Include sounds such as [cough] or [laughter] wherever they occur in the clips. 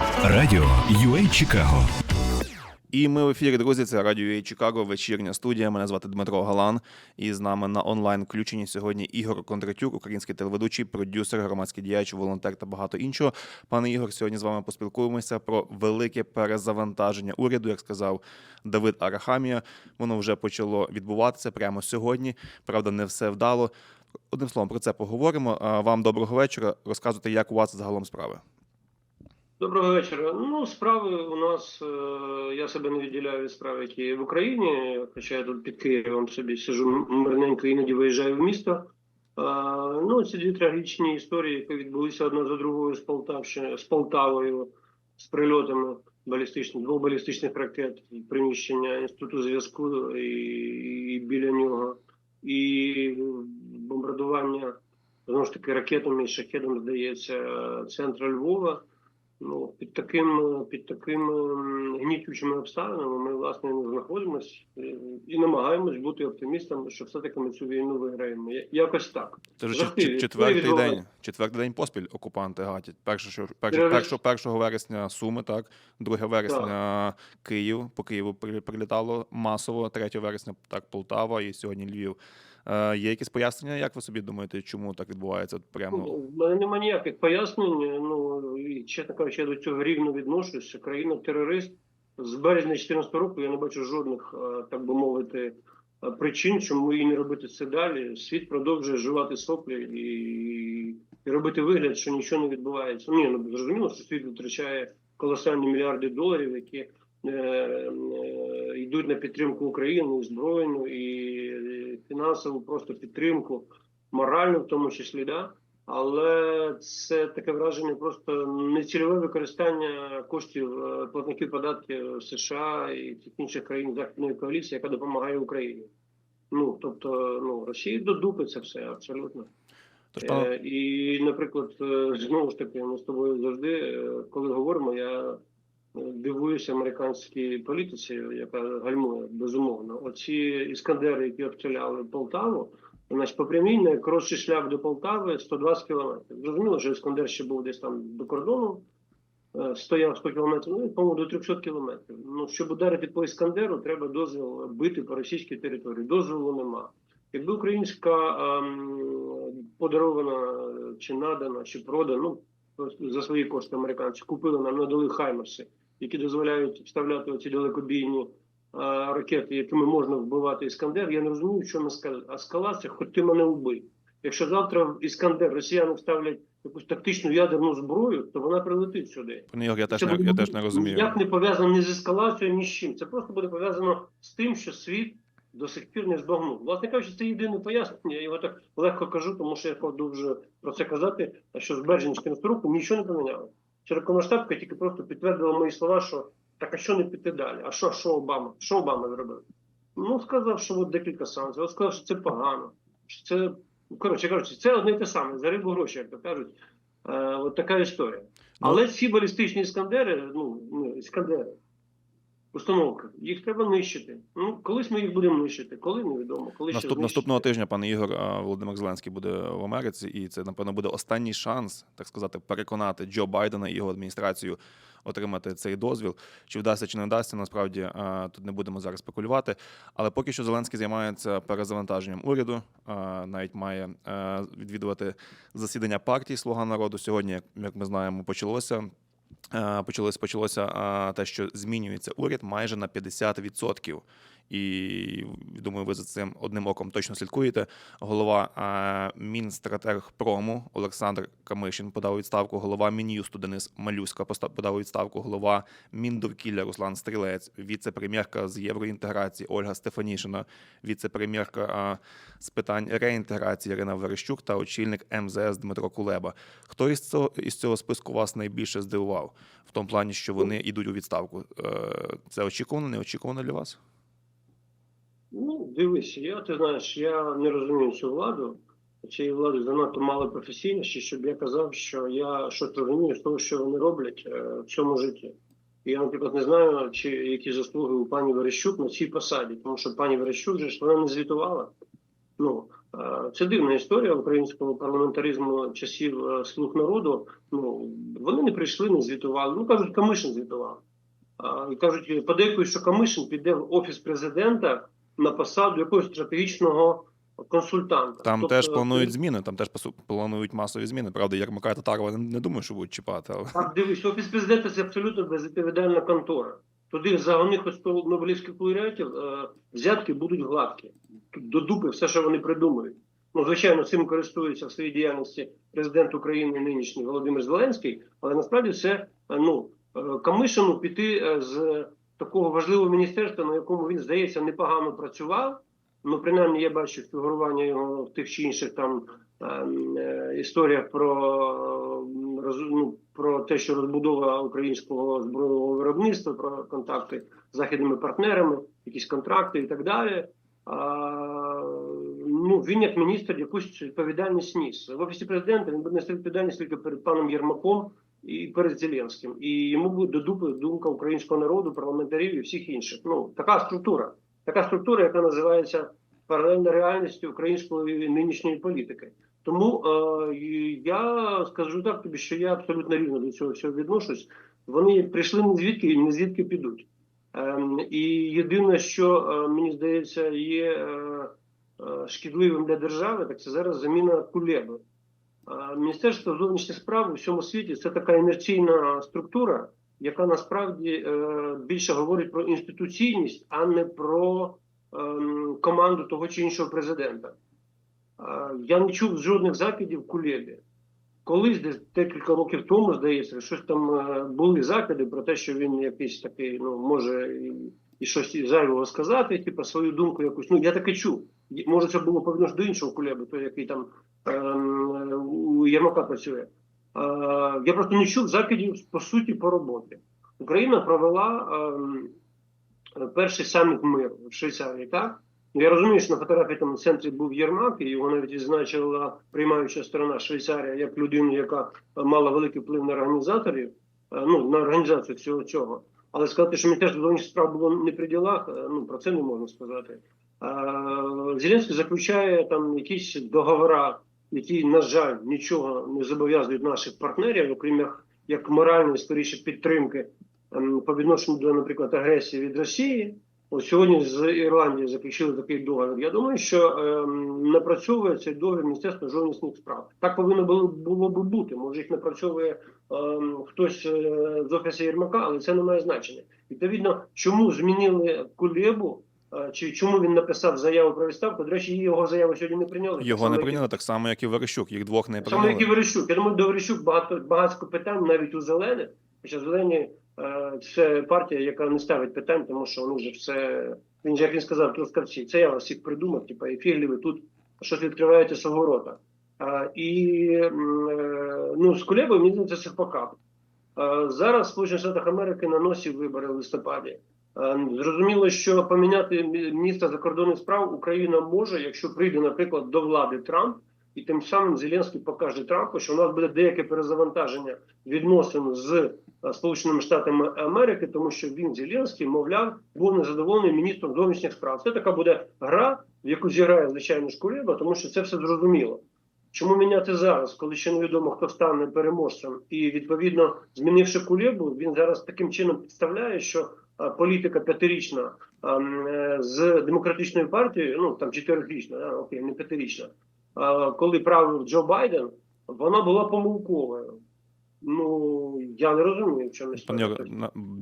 Радіо UA Чикаго. І ми в ефірі, друзі. Це радіо UA Чикаго, вечірня студія. Мене звати Дмитро Галан. І з нами на онлайн включенні сьогодні Ігор Кондратюк, український телеведучий, продюсер, громадський діяч, волонтер та багато іншого. Пане Ігор, сьогодні з вами поспілкуємося про велике перезавантаження уряду, як сказав Давид Арахамія. Воно вже почало відбуватися прямо сьогодні. Правда, не все вдало. Одним словом, про це поговоримо. Вам доброго вечора. Розказуйте, як у вас загалом справи. Доброго вечора. Ну, справи у нас, е, я себе не відділяю від справ, які в Україні, хоча я тут під Києвом собі сижу мирненько, іноді виїжджаю в місто. Е, Ну, ці дві трагічні історії, які відбулися одна за другою з Полтавщини, з Полтавою, з прильотами балістичних, двох балістичних ракет, приміщення інституту зв'язку і, і біля нього, і бомбардування знову ж таки ракетами і шахедом, здається, центра Львова. Ну, під таким під таким ем, гнітючими обставинами ми власне не знаходимося і намагаємось бути оптимістами, що все-таки ми цю війну виграємо. Якось так. Це вже четвертий день. Четвертий день поспіль окупанти гатять. Перше, що перше, першого, першого вересня Суми, так, 2 вересня Київ. По Києву при- прилітало масово. 3 вересня так Полтава і сьогодні Львів. Е, є якісь пояснення? Як ви собі думаєте, чому так відбувається? Прямо Ну, в мене немає ніяких пояснень. Ну і чесно кажучи, я до цього рівно відношуся. Країна терорист з березня 2014 року. Я не бачу жодних, е, так би мовити, е, причин, чому їй не робити це далі. Світ продовжує жувати соплі і, і робити вигляд, що нічого не відбувається. Ні, ну зрозуміло, що світ витрачає колосальні мільярди доларів, які йдуть на підтримку України, і збройну і фінансову просто підтримку, моральну в тому числі, да. Але це таке враження просто нецільове використання коштів е, платників податків США і тих інших країн західної коаліції, яка допомагає Україні. Ну тобто, ну Росії до дупи це все абсолютно. Тож, Е, і, наприклад, е, знову ж таки, ми з тобою завжди, е, коли говоримо, я дивуюся американській політиці, яка гальмує безумовно. Оці іскандери, які обстріляли Полтаву, значить, по прямій найкоротший шлях до Полтави 120 кілометрів. Зрозуміло, що іскандер ще був десь там до кордону, е, стояв 100 кілометрів, ну, по-моєму, до 300 кілометрів. Ну, щоб ударити по іскандеру, треба дозвіл бити по російській території. Дозволу нема. Якби українська ем, подарована чи надана, чи продана, ну за свої кошти американці купили нам надали хаймерси, які дозволяють вставляти оці далекобійні е, ракети, якими можна вбивати іскандер. Я не розумію, що ми сказали. Ескалація, хоч ти мене вбий. Якщо завтра в іскандер росіяни вставлять якусь тактичну ядерну зброю, то вона прилетить сюди. пане Ігор, я теж не я теж не розумію. Ніяк не пов'язано ні з ескалацією, ні з чим. Це просто буде пов'язано з тим, що світ до сих пір не збагнув. Власне кажучи, це єдине пояснення. Я його так легко кажу, тому що я продовжую про це казати, що з березня 14 нічого не поміняло. Широкомасштабка тільки просто підтвердила мої слова, що так а що не піти далі? А що, що Обама? Що Обама зробив? Ну, сказав, що от декілька санкцій. Він сказав, що це погано. Що це, коротше, коротше це одне те саме. За рибу гроші, як то кажуть. Е, от така історія. Але ці балістичні іскандери, ну, ну іскандери, установки, їх треба нищити. Ну, колись ми їх будемо нищити, коли невідомо. Коли Наступ, наступного тижня, пане Ігор, Володимир Зеленський буде в Америці, і це, напевно, буде останній шанс, так сказати, переконати Джо Байдена і його адміністрацію отримати цей дозвіл. Чи вдасться, чи не вдасться, насправді тут не будемо зараз спекулювати. Але поки що Зеленський займається перезавантаженням уряду, навіть має відвідувати засідання партії Слуга народу. Сьогодні, як ми знаємо, почалося. Е, Почалось почалося те, що змінюється уряд майже на 50%. І думаю, ви за цим одним оком точно слідкуєте. Голова а, Мінстратегпрому Олександр Камишин подав відставку. Голова Мін'юсту Денис Малюська подав відставку. Голова Міндовкілля Руслан Стрілець, віце-прем'єрка з євроінтеграції Ольга Стефанішина, віце-прем'єрка з питань реінтеграції Ірина Верещук та очільник МЗС Дмитро Кулеба. Хто із цього із цього списку вас найбільше здивував в тому плані, що вони йдуть у відставку? Е, Це очікувано, неочікувано для вас? Ну, дивись, я ти знаєш, я не розумію цю владу. Цієї влади занадто мало професійності, щоб я казав, що я щось розумію з того, що вони роблять е, в цьому житті. І я, наприклад, не знаю, чи які заслуги у пані Верещук на цій посаді, тому що пані Верещук же ж вона не звітувала. Ну, Е, Це дивна історія українського парламентаризму часів е, слуг народу. Ну вони не прийшли, не звітували. Ну кажуть, Камишин звітував. І кажуть, подейкують, що Камишин піде в офіс президента на посаду якогось стратегічного консультанта. Там Тобто, теж планують зміни, там теж планують масові зміни. Правда, Єрмака і Татарова не, не думаю, що будуть чіпати. Але... Так, дивись, офіс президента це абсолютно безвідповідальна контора. Туди за них Нобелівських лауреатів е, взятки будуть гладкі. До дупи все, що вони придумують. Ну, звичайно, цим користується в своїй діяльності президент України нинішній Володимир Зеленський, але насправді це е, ну, е, Камишину піти з такого важливого міністерства, на якому він, здається, непогано працював. Ну, принаймні, я бачу фігурування його в тих чи інших там ем, е, історіях про, е, роз- ну, про те, що розбудова українського збройного виробництва, про контакти з західними партнерами, якісь контракти і так далі. А, ну, він як міністр якусь відповідальність ніс. В офісі президента він буде нести відповідальність тільки перед паном Єрмаком і перед Зеленським. І йому буде до дупи думка українського народу, парламентарів і всіх інших. Ну, така структура. Така структура, яка називається паралельна реальності української нинішньої політики. Тому е, я скажу так тобі, що я абсолютно рівно до цього всього відношусь. Вони прийшли не звідки і не звідки підуть. Ем, і єдине, що е, мені здається, є е, е, шкідливим для держави, так це зараз заміна кулеби. Е, Міністерство зовнішніх справ у всьому світі це така інерційна структура, яка насправді е, більше говорить про інституційність, а не про ем, команду того чи іншого президента. Е, Я не чув жодних закидів Кулебі. Колись десь декілька років тому, здається, щось там е, були закиди про те, що він якийсь такий, ну, може і, щось зайвого сказати, типу свою думку якусь. Ну, я таке чув. Може, це було по до іншого Кулеби, той, який там у Єрмака працює. Е, я просто не чув закидів по суті по роботі. Україна провела ем, перший саміт миру в Швейцарії, так? Ну, Я розумію, що на фотографії там в центрі був Єрмак, і його навіть відзначила приймаюча сторона Швейцарія як людину, яка мала великий вплив на організаторів, е, ну на організацію всього цього. Але сказати, що Міністерство зовнішніх справ було не при ділах, е, ну про це не можна сказати. Зеленський заключає там якісь договори, які, на жаль, нічого не зобов'язують наших партнерів, окрім як, як моральної скоріше підтримки ем, по відношенню до, наприклад, агресії від Росії. Ось сьогодні з Ірландії заключили такий договір. Я думаю, що ем, напрацьовує цей договір Міністерство зовнішніх справ. Так повинно було, було би бути. Може, їх напрацьовує ем, хтось е, з офісу Єрмака, але це не має значення. Відповідно, чому змінили Кулебу, чи чому він написав заяву про відставку? До речі, його заяву сьогодні не прийняли. Його само, не як прийняли так само, як і Верещук. Їх двох не так само, як і прийняли. Верещук. Я думаю, до Верещук багато багатько питань навіть у зелених. Хоча зелені е, це партія, яка не ставить питань, тому що вони вже все. Він же, як він сказав, трускавці, це я вас всіх придумав, типу, і фіглі ви тут щось відкриваєте свого рота. А, і е, ну, з Кулебою мені здається, це зараз Сполучених Штатах Америки на носі вибори в листопаді. А, Зрозуміло, що поміняти міністра закордонних справ Україна може, якщо прийде, наприклад, до влади Трамп, і тим самим Зеленський покаже Трампу, що у нас буде деяке перезавантаження відносин з е, Сполученими Штатами Америки, тому що він Зеленський, мовляв, був незадоволений міністром зовнішніх справ. Це така буде гра, в яку зіграє звичайно Шкулеба, тому що це все зрозуміло. Чому міняти зараз, коли ще невідомо хто стане переможцем, і відповідно змінивши Кулебу, він зараз таким чином підставляє, що політика п'ятирічна з демократичною партією, ну там чотирирічна, окей, не п'ятирічна, коли правив Джо Байден, вона була помилковою. Ну я не розумію, в чому історія.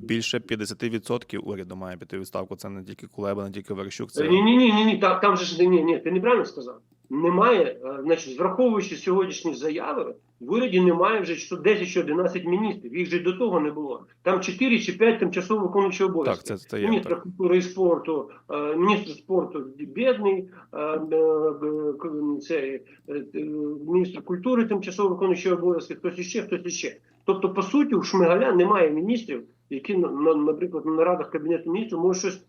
Більше 50% уряду має піти відставку. Це не тільки Кулеба, не тільки Верещук. Це Ні, ні, ні, ні, ні, там, там же ж ні, ні, ти неправильно сказав. Немає, е, значить, враховуючи сьогоднішні заяви, в уряді немає вже що 10 чи 11 міністрів. Їх же до того не було. Там 4 чи 5 тимчасово виконуючих так, обов'язків. це, це є. Міністр Так. культури і спорту, е, міністр спорту бідний, е, е, е, к- цей, е, е, міністр культури тимчасово виконуючий обов'язки, хтось іще, хтось іще. Тобто, по суті, у Шмигаля немає міністрів, які, на- на- наприклад, на нарадах Кабінету міністрів можуть щось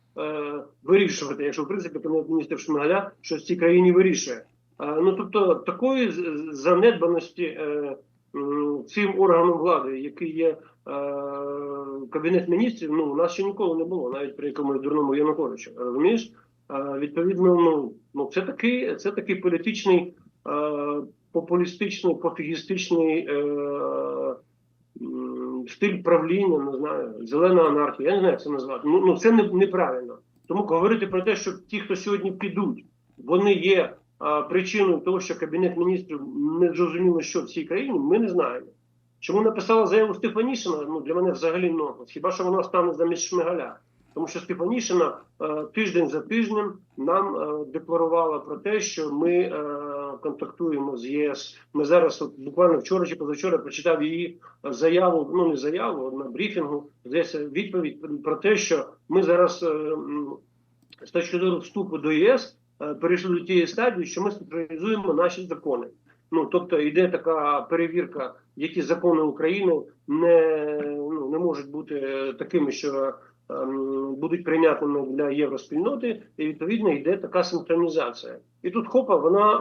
вирішувати, якщо в принципі Кабінет міністрів Шмигаля щось в цій країні вирішує. Е, ну тобто такої занедбаності е, цим органом влади, який є е, кабінет міністрів, ну у нас ще ніколи не було, навіть при якомусь дурному Януковичу. Розумієш? Е, Відповідно, ну, ну це такий, це такий політичний, е, популістичний, пофігістичний е, стиль правління, не знаю, зелена анархія. Я не знаю, як це назвати. Ну, ну це не, неправильно. Тому говорити про те, що ті, хто сьогодні підуть, вони є а, причиною того, що кабінет міністрів не зрозуміло, що в цій країні, ми не знаємо. Чому написала заяву Стефанішина? Ну для мене взагалі нонсенс. Хіба що вона стане замість Шмигаля? Тому що Стефанішина е, тиждень за тижнем нам е, декларувала про те, що ми е, контактуємо з єС. Ми зараз, от, буквально вчора чи позавчора, прочитав її заяву, ну не заяву, на брифінгу, здається, відповідь про те, що ми зараз з точки зору вступу до ЄС перейшли до тієї стадії, що ми централізуємо наші закони. Ну тобто йде така перевірка, які закони України не, ну, не можуть бути такими, що будуть прийнятними для євроспільноти, і відповідно йде така синхронізація. І тут хопа, вона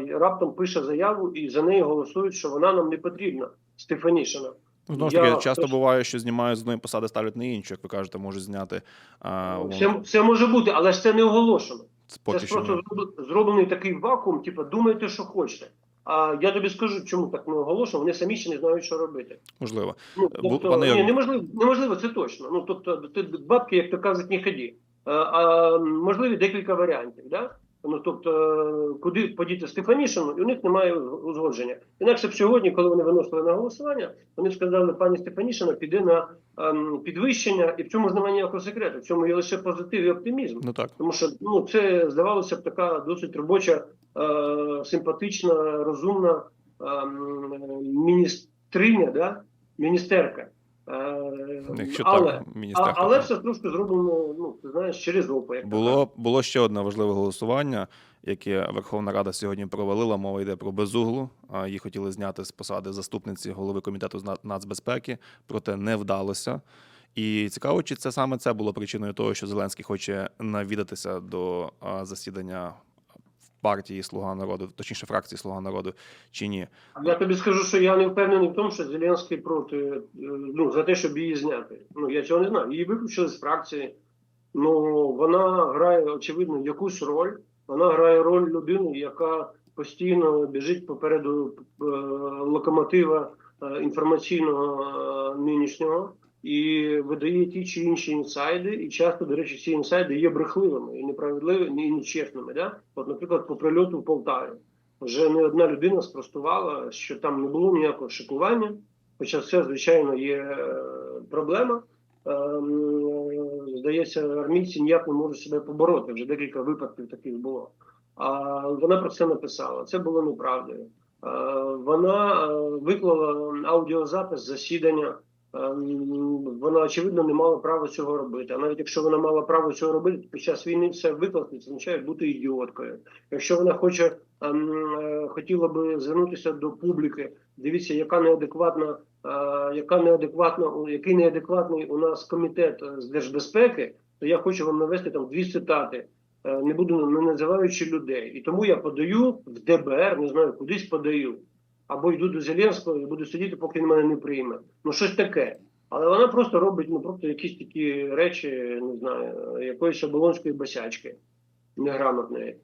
е, раптом пише заяву, і за неї голосують, що вона нам не потрібна. Стефанішина. Знову ж Я таки, часто буває, що знімають з одної посади, ставлять на іншу, як ви кажете, можуть зняти а, Все, все може бути, але ж це не оголошено. це Це ж просто ні. зроблений такий вакуум, типу, думайте, що хочете. А я тобі скажу, чому так не оголошено, вони самі ще не знають, що робити. Можливо. Ну, тобто, пане ні, неможливо, неможливо, це точно. Ну, тобто, ти бабки, як то кажуть, не ході. А, а можливі декілька варіантів. Да? Ну, тобто, куди подіти Стефанішину, і у них немає узгодження. Інакше б сьогодні, коли вони виносили на голосування, вони б сказали, пані Стефанішина піде на ем, підвищення, і в цьому ж немає ніякого секрету. В цьому є лише позитив і оптимізм. Ну так. Тому що ну це здавалося б така досить робоча, симпатична, розумна е, міністриня, да? міністерка. Е, Якщо але, так, міністерка. але все трошки зроблено, ну ти знаєш, через опа. як Було, було ще одне важливе голосування, яке Верховна Рада сьогодні провалила. Мова йде про безуглу. Її хотіли зняти з посади заступниці голови комітету з нацбезпеки, проте не вдалося. І цікаво, чи це саме це було причиною того, що Зеленський хоче навідатися до засідання партії Слуга народу, точніше фракції Слуга народу, чи ні. Я тобі скажу, що я не впевнений в тому, що Зеленський проти е, ну за те, щоб її зняти. Ну я цього не знаю. Її виключили з фракції. Ну вона грає очевидно якусь роль. Вона грає роль людини, яка постійно біжить попереду е, локомотива е, інформаційного нинішнього і видає ті чи інші інсайди. І часто, до речі, ці інсайди є брехливими і неправедливими, і нечесними. Да? От, наприклад, по прильоту в Полтаві вже не одна людина спростувала, що там не було ніякого шикування, хоча це, звичайно, є е, проблема. Ем, Здається, армійці ніяк не можуть себе побороти. Вже декілька випадків таких було. А вона про це написала. Це було неправдою. Е, Вона е, виклала аудіозапис засідання. Ем, Вона очевидно не мала права цього робити. А навіть якщо вона мала право цього робити, то під час війни це викласти, це означає бути ідіоткою. Якщо вона хоче ем, е, хотіла би звернутися до публіки, дивіться, яка неадекватна, е, яка неадекватна, який неадекватний у нас комітет е, з держбезпеки, то я хочу вам навести там дві цитати. Не буду не називаючи людей, і тому я подаю в ДБР, не знаю, кудись подаю. Або йду до Зеленського і буду сидіти, поки він мене не прийме. Ну щось таке. Але вона просто робить ну просто якісь такі речі, не знаю, якоїсь оболонської босячки неграмотної.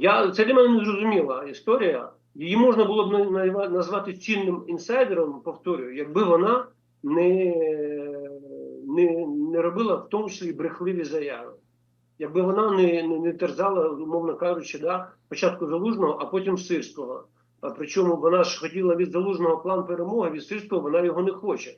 Я це для мене незрозуміла історія. Її можна було б на- на- назвати цінним інсайдером, повторюю, якби вона не, не, не робила в тому числі брехливі заяви. Якби вона не, не, не терзала, умовно кажучи, да, спочатку залужного, а потім сирського. А причому вона ж хотіла від залужного план перемоги, від сирського вона його не хоче.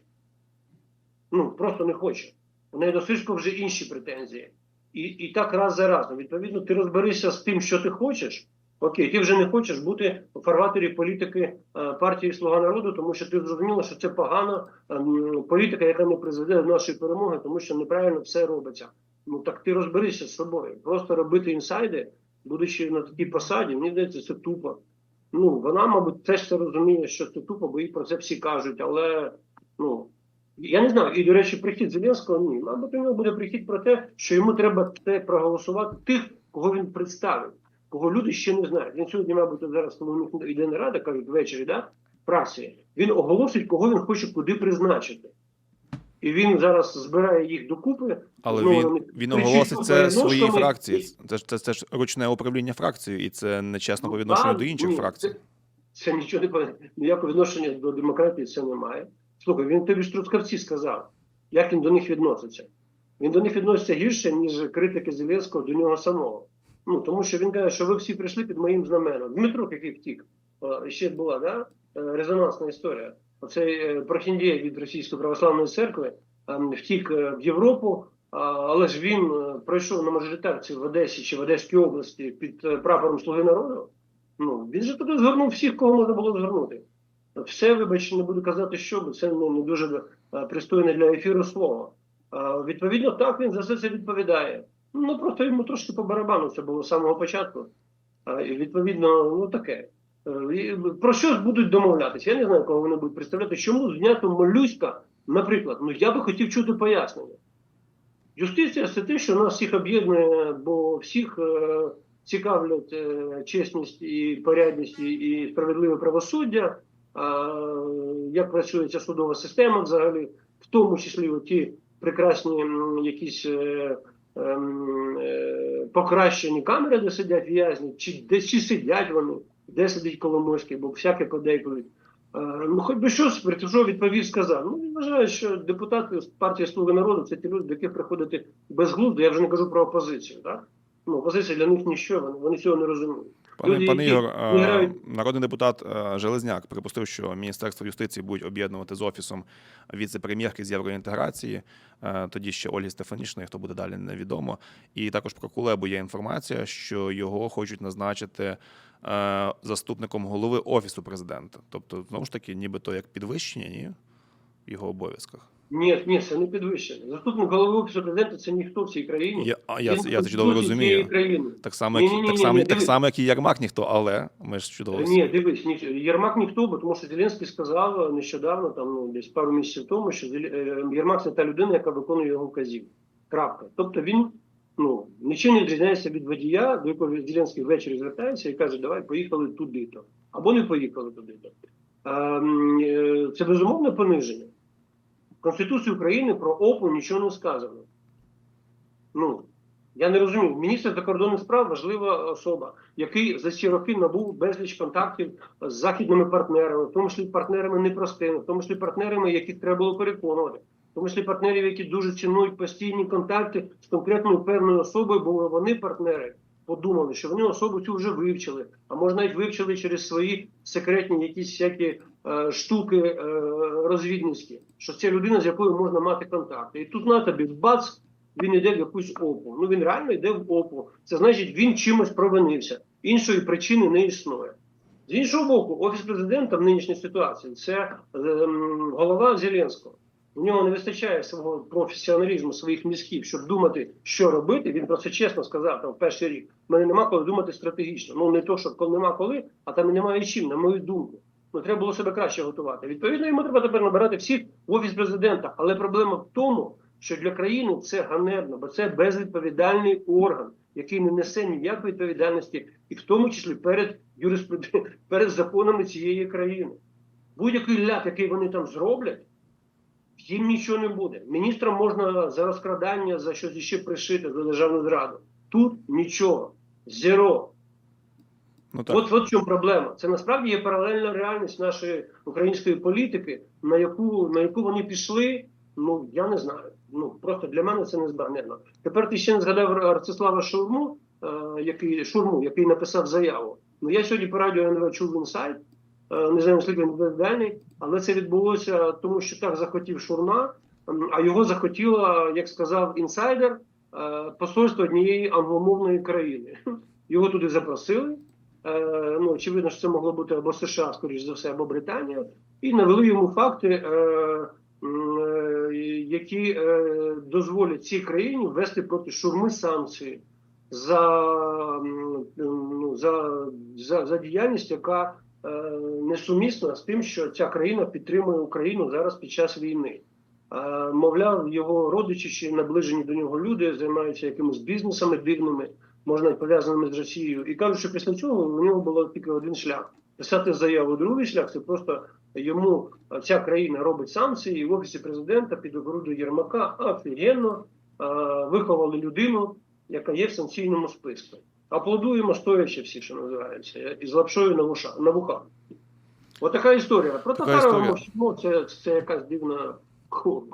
Ну просто не хоче. У неї до сирського вже інші претензії. І, і так раз за разом. Відповідно, ти розберися з тим, що ти хочеш. Окей, ти вже не хочеш бути у фарватері політики е, партії Слуга народу, тому що ти зрозуміла, що це погана ем, політика, яка не призведе до нашої перемоги, тому що неправильно все робиться. Ну так ти розберися з собою. Просто робити інсайди, будучи на такій посаді, мені здається, це тупо. Ну вона, мабуть, теж це розуміє, що це тупо, бо їй про це всі кажуть, але ну. Я не знаю, і до речі, прихід Зеленського ні. Мабуть, у нього буде прихід про те, що йому треба те проголосувати тих, кого він представив, кого люди ще не знають. Він сьогодні, мабуть, зараз, них йде нарада, кажуть, ввечері, да, в прасі, він оголосить, кого він хоче куди призначити. І він зараз збирає їх докупи. Але знову він, він оголосить це своїй фракції. Це ж це, це ж ручне управління фракцією, і це нечесно по Ну, відношенню так, до інших ні, фракцій. Це, це нічого не ніякого відношення до демократії це немає. Слухай, він тобі ж трускавці сказав, як він до них відноситься. Він до них відноситься гірше, ніж критики Зеленського до нього самого. Ну тому що він каже, що ви всі прийшли під моїм знаменом. Дмитрук, який втік, ще була да? е, резонансна історія. Оцей е, від Російської православної церкви втік е, в Європу, але ж він е, пройшов на мажоритарці в Одесі чи в Одеській області під е, прапором Слуги народу. Ну, він же туди згорнув всіх, кого можна було згорнути. Все, вибач, не буду казати, що, бо це ну, не дуже пристойне для ефіру слово. Відповідно, так він за все це відповідає. Ну просто йому трошки по барабану це було з самого початку. І відповідно, ну таке. Е, Про що будуть домовлятися? Я не знаю, кого вони будуть представляти. Чому знято молюська, наприклад, ну я би хотів чути пояснення. Юстиція це те, що нас всіх об'єднує, бо всіх е, цікавлять е, чесність і порядність і, справедливе правосуддя, а, як працює ця судова система взагалі, в тому числі ті прекрасні якісь е, ем, е, покращені камери, де сидять в'язні, чи де чи сидять вони, де сидить Коломойський, бо всяке подейкують. Е, Ну, хоч би щось прийшов, відповів, сказав. Ну, він вважає, що депутати з партії Слуги народу це ті люди, до яких приходити безглуздо. Я вже не кажу про опозицію. Так? Ну, опозиція для них ніщо, вони, вони цього не розуміють. Пане, пане Ігор, е, народний депутат е, Железняк припустив, що Міністерство юстиції будуть об'єднувати з офісом віце-прем'єрки з євроінтеграції. Е, Тоді ще Ольги Стефанішної, хто буде далі, невідомо. І також про Кулебу є інформація, що його хочуть назначити заступником голови офісу президента. Тобто, знову ж таки, нібито як підвищення, ні? В його обов'язках. Ні, ні, це не підвищення. Заступник голови офісу президента це ніхто в цій країні. Я, а я, Він я це чудово розумію. Так само, як, Ні-ні-ні, так, само, ні, так само, як і Ярмак ніхто, але ми ж чудово. Ні, дивись, ні, Єрмак ніхто, бо тому що Зеленський сказав нещодавно, там ну десь пару місяців тому, що Зеле- е, це та людина, яка виконує його вказів. Крапка. Тобто він ну нічим не відрізняється від водія, до якого Зеленський ввечері звертається і каже, давай поїхали туди-то. Або не поїхали туди-то. Ем, е, Це безумовне пониження. Конституції України про ОПУ нічого не сказано. Ну, я не розумію. Міністр закордонних справ важлива особа, який за ці роки набув безліч контактів з західними партнерами, в тому числі партнерами непростими, в тому числі партнерами, яких треба було переконувати, в тому числі партнерів, які дуже цінують постійні контакти з конкретною певною особою, бо вони партнери. Подумали, що вони особу цю вже вивчили, а може навіть вивчили через свої секретні якісь всякі штуки е, розвідницькі, що це людина, з якою можна мати контакти. І тут на тобі бац, він йде в якусь опу. Ну він реально йде в опу. Це значить, він чимось провинився. Іншої причини не існує. З іншого боку, офіс президента в нинішній ситуації це ем, голова Зеленського. У нього не вистачає свого професіоналізму, своїх мізків, щоб думати, що робити. Він про це чесно сказав там в перший рік. Мене нема коли думати стратегічно. Ну не то, що коли нема коли, а там немає чим, на мою думку. Ну треба було себе краще готувати. Відповідно, йому треба тепер набирати всіх в офіс президента. Але проблема в тому, що для країни це ганебно, бо це безвідповідальний орган, який не несе ніякої відповідальності, і в тому числі перед юриспруд... [laughs] перед законами цієї країни. Будь-який ляп, який вони там зроблять, їм нічого не буде. Міністрам можна за розкрадання, за щось ще пришити, за державну зраду. Тут нічого. Зеро. Ну, так. От, от чому проблема. Це насправді є паралельна реальність нашої української політики, на яку, на яку вони пішли. Ну я не знаю. Ну просто для мене це незбагненно. Тепер ти ще не згадав Ростислава Шурму, е, який Шурму, який написав заяву. Ну я сьогодні по радіо НВ чув інсайт. е, Не знаю, наскільки він відповідальний, але це відбулося тому, що так захотів Шурма, а його захотіло, як сказав інсайдер, е, посольство однієї англомовної країни. [laughs] Його туди запросили. Е, ну, очевидно, що це могло бути або США, скоріш за все, або Британія, і навели йому факти, е, е, які дозволять цій країні ввести проти шурми санкції за, ну, за, за, за діяльність, яка несумісна з тим, що ця країна підтримує Україну зараз під час війни. Мовляв, його родичі чи наближені до нього люди займаються якимись бізнесами дивними, можна пов'язаними з Росією, і кажуть, що після цього у нього було тільки один шлях писати заяву. Другий шлях це просто йому ця країна робить санкції, і в офісі президента під огородою Єрмака офігенно виховали людину, яка є в санкційному списку. Аплодуємо стоячи всі, що називається, і з лапшою на, вуша, на вухах. Отака історія. Про Така Татарова мовчимо, це, це якась дивна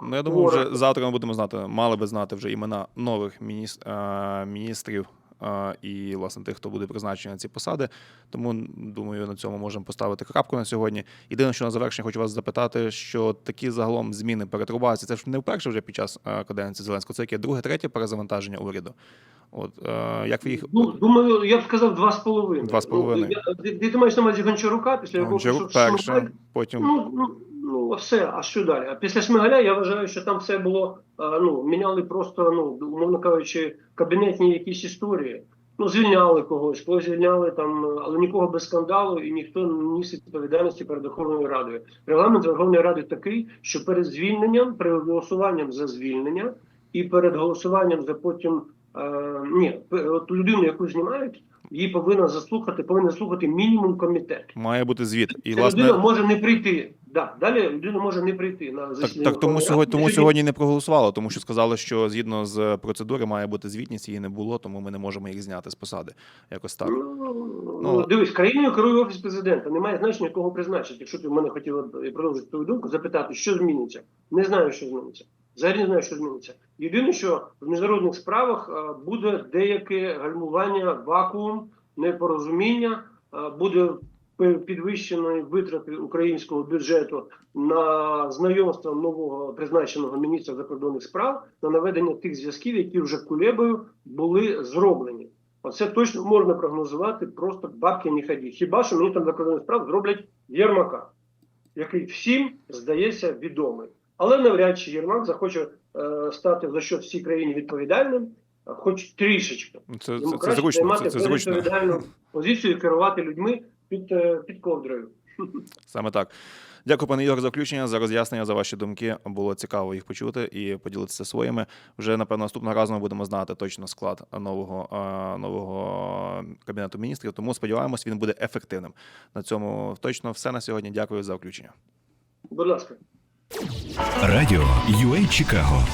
Ну, я думаю, вже завтра ми будемо знати, мали би знати вже імена нових мініс- е, міністрів і, власне, тих, хто буде призначений на ці посади. Тому думаю, на цьому можемо поставити крапку на сьогодні. Єдине, що на завершення хочу вас запитати, що такі загалом зміни перетрубації, це ж не вперше вже під час е, каденції Зеленського, це яке друге, третє перезавантаження уряду. От е, як ви їх Ну, думаю, я б сказав два з половиною. Два з половиною. Ну, я- ти, ти, ти маєш на увазі Гончарука, після якого Гончарук перше, потім Ну, ну, ну, все, а що далі? А після Шмигаля я вважаю, що там все було, ну, міняли просто, ну, умовно кажучи, кабінетні якісь історії. Ну, звільняли когось, когось звільняли там, але нікого без скандалу і ніхто не ніс відповідальності перед Верховною Радою. Регламент Верховної Ради такий, що перед звільненням, перед голосуванням за звільнення і перед голосуванням за потім е, ні, от людину, яку знімають, її повинна заслухати, повинен заслухати мінімум комітет. має бути звіт. І Ця власне людина може не прийти. Да, далі людина може не прийти на Так, засідання. так тому сьогодні, тому сьогодні не проголосували, тому що сказали, що згідно з процедури має бути звітність, її не було, тому ми не можемо їх зняти з посади. Якось так. Ну, Ну. дивись, країною керує офіс президента. Немає значення, кого призначити. Якщо ти в мене хотіла б продовжити твою думку, запитати, що зміниться. Не знаю, що зміниться. Взагалі не знаю, що зміниться. Єдине, що в міжнародних справах буде деяке гальмування, вакуум, непорозуміння, буде підвищеної витрати українського бюджету на знайомство нового призначеного міністра закордонних справ на наведення тих зв'язків, які вже кулебою були зроблені. Оце точно можна прогнозувати, просто бабки не ході. Хіба що мені там закордонних справ зроблять Єрмака, який всім здається відомий. Але навряд чи Єрмак захоче е, стати за що всій країні відповідальним, хоч трішечки. Ну, Це, Йому це, це зручно. займати Це, це зручно. безвідповідальну позицію і керувати людьми під, е, під ковдрою. Саме так. Дякую, пане Ігор, за включення, за роз'яснення, за ваші думки. Було цікаво їх почути і поділитися своїми. Вже напевно наступного разу ми будемо знати точно склад нового, е, нового кабінету міністрів. Тому сподіваємось, він буде ефективним. На цьому точно все на сьогодні. Дякую за включення. Будь ласка. Радіо UA Чикаго